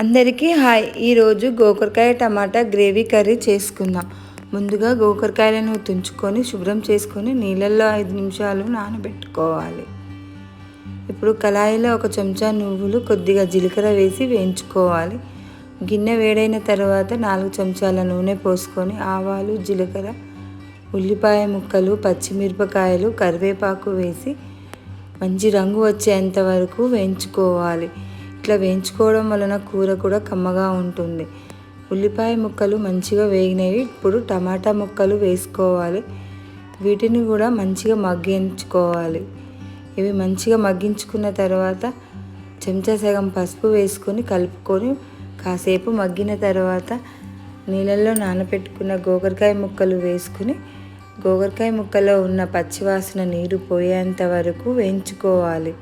అందరికీ హాయ్. ఈరోజు గోకరకాయ టమాటా gravy curry చేసుకుందాం. ముందుగా గోకరకాయలను తుంచుకొని శుభ్రం చేసుకొని నీళ్ళల్లో ఐదు నిమిషాలు నానబెట్టుకోవాలి. ఇప్పుడు కళాయిలో ఒక చెంచా నువ్వులు కొద్దిగా జీలకర్ర వేసి వేయించుకోవాలి. గిన్నె వేడైన తర్వాత నాలుగు చెంచాల నూనె పోసుకొని ఆవాలు జీలకర్ర ఉల్లిపాయ ముక్కలు పచ్చిమిరపకాయలు కరివేపాకు వేసి మంచి రంగు వచ్చేంత వరకు వేయించుకోవాలి. ఇట్లా వేయించుకోవడం వలన కూర కూడా కమ్మగా ఉంటుంది. ఉల్లిపాయ ముక్కలు మంచిగా వేగినవి. ఇప్పుడు టమాటా ముక్కలు వేసుకోవాలి. వీటిని కూడా మంచిగా మగ్గించుకోవాలి. ఇవి మంచిగా మగ్గించుకున్న తర్వాత చెంచా సగం పసుపు వేసుకొని కలుపుకొని కాసేపు మగ్గిన తర్వాత నీళ్ళల్లో నానబెట్టుకున్న గోకరకాయ ముక్కలు వేసుకుని గోకరకాయ ముక్కలో ఉన్న పచ్చివాసన నీరు పోయేంత వరకు వేయించుకోవాలి.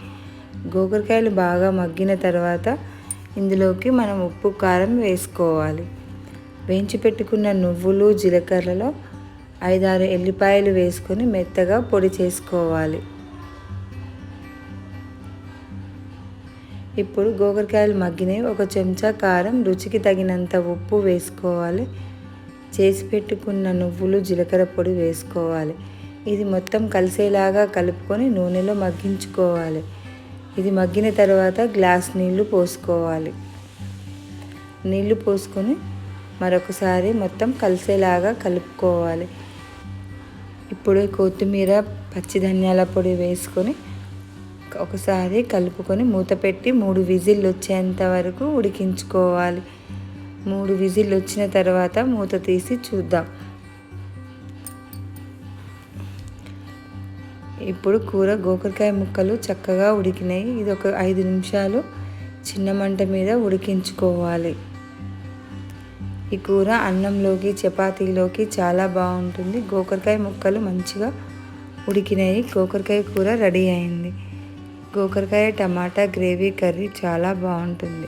గోకరకాయలు బాగా మగ్గిన తర్వాత ఇందులోకి మనం ఉప్పు కారం వేసుకోవాలి. వేయించి పెట్టుకున్న నువ్వులు జీలకర్రలో ఐదారు ఎల్లిపాయలు వేసుకొని మెత్తగా పొడి చేసుకోవాలి. ఇప్పుడు గోకరకాయలు మగ్గినవి ఒక చెంచా కారం రుచికి తగినంత ఉప్పు వేసుకోవాలి. చేసి పెట్టుకున్న నువ్వులు జీలకర్ర పొడి వేసుకోవాలి. ఇది మొత్తం కలిసేలాగా కలుపుకొని నూనెలో మగ్గించుకోవాలి. ఇది మగ్గిన తర్వాత గ్లాస్ నీళ్ళు పోసుకోవాలి. నీళ్ళు పోసుకొని మరొకసారి మొత్తం కలిసేలాగా కలుపుకోవాలి. ఇప్పుడు కొత్తిమీర పచ్చి ధనియాల పొడి వేసుకొని ఒకసారి కలుపుకొని మూత పెట్టి మూడు విజిల్లు వచ్చేంత వరకు ఉడికించుకోవాలి. మూడు విజిల్లు వచ్చిన తర్వాత మూత తీసి చూద్దాం. ఇప్పుడు కూర గోకరకాయ ముక్కలు చక్కగా ఉడికినాయి. ఇది ఒక ఐదు నిమిషాలు చిన్న మంట మీద ఉడికించుకోవాలి. ఈ కూర అన్నంలోకి చపాతీలోకి చాలా బాగుంటుంది. గోకరకాయ ముక్కలు మంచిగా ఉడికినాయి. గోకరకాయ కూర రెడీ అయింది. గోకరకాయ టమాటా గ్రేవీ కర్రీ చాలా బాగుంటుంది.